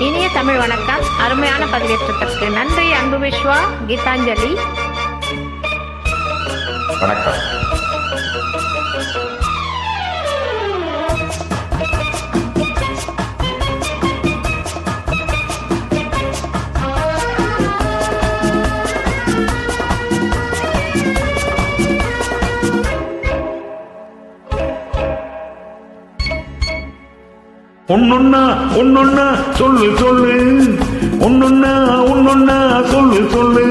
இனிய தமிழ் வணக்கம். அருமையான பதிவேற்றத்திற்கு நன்றி. அன்பு விஸ்வா கீதாஞ்சலி. வணக்கம். ஒன்னொன்னா ஒன்னொன்னா சொல்லு சொல்லு. ஒன்னொன்னா ஒன்னொன்னா சொல்லு சொல்லு.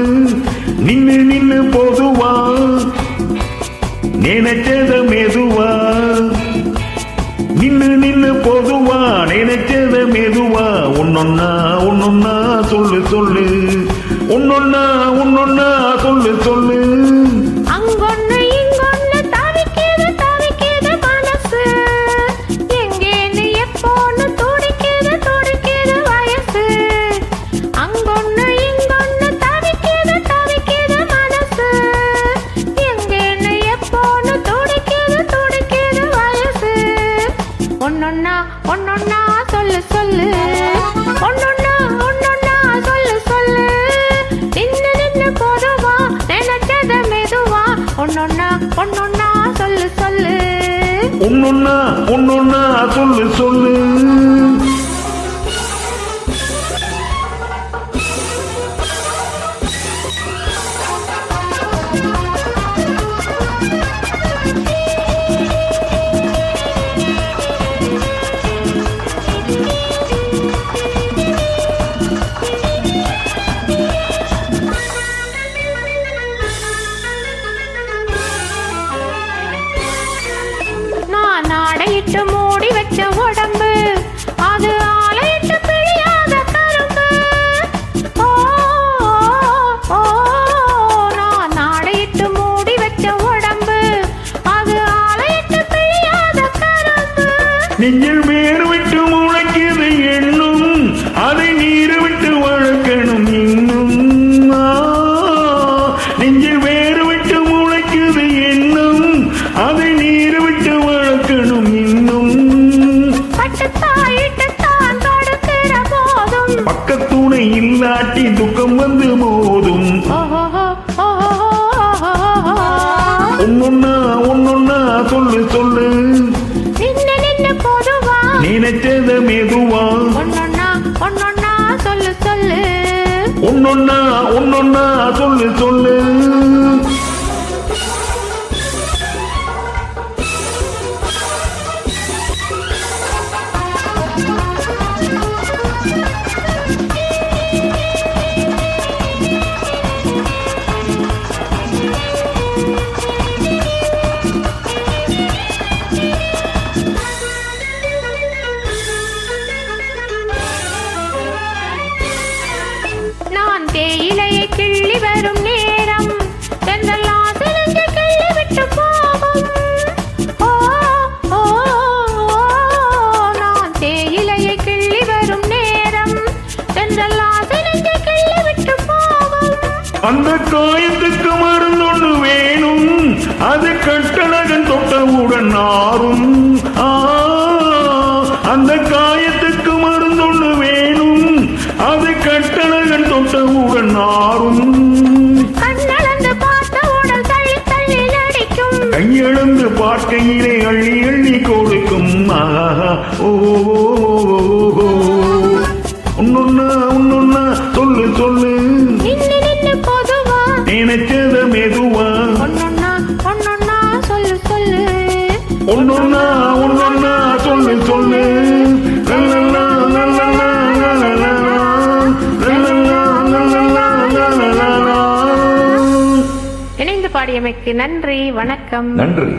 நின்னு நின்னு போதுவா. நினைச்சத மெதுவா. நின்னு நின்னு போதுவா. நினைச்சத மெதுவா. ஒன்னொன்னா ஒன்னொன்னா சொல்லு சொல்லு. ஒன்னொன்னா ஒன்னொன்னா சொல்லு சொல்லு. ஒன்னொன்னா ஒன்னொன்னா சொல்லு சொல்லு. நின்னு நின்னு போதுவா நினைச்சத மெதுவா? ஒன்னொன்னா ஒன்னொன்னா சொல்லு சொல்லு. ஒன்னொன்னா ஒன்னொன்னா சொல்லு சொல்லு. ஆலையிட்டு மூடி வச்ச உடம்பு. அது ஆலையிட்டு பிழியாத கரும்பு. நான் ஆடையிட்டு மூடி வச்ச உடம்பு. அது ஆலையிட்டு பிழியாத கரும்பு. நெஞ்சில் வேறு விட்டு முளைக்குது பக்கத்துணை இல்லாட்டி துக்கம் வந்து மோதும். ஒன்னொன்னா ஒன்னொன்னா சொல்லு சொல்லு. நினைச்சத மெதுவா. ஒன்னொன்னா சொல்லு சொல்லு. ஒன்னொன்னா ஒன்னொன்னா சொல்லு சொல்லு. நான் தேயிலையை கிள்ளி வரும் நேரம். தென்றெல்லாம் சிரிஞ்சு கிள்ளி விட்டு போகும். ஓ, ஓ, நான் தேயிலையை கிள்ளி வரும் நேரம். தென்றெல்லாம் கிள்ளி விட்டு போகும். அந்த காயத்துக்கு கையெழுந்து பார்க்கையிலே அள்ளி அள்ளி கொடுக்கும் ஒன்னொன்னா ஒன்னொன்னா சொல்லு சொல்லு. நினைச்சத மெதுவா. ஒன்னொன்னா ஒன்னொன்னா சொல்லு சொல்லு. பாடியமைக்கு நன்றி வணக்கம். நன்றி.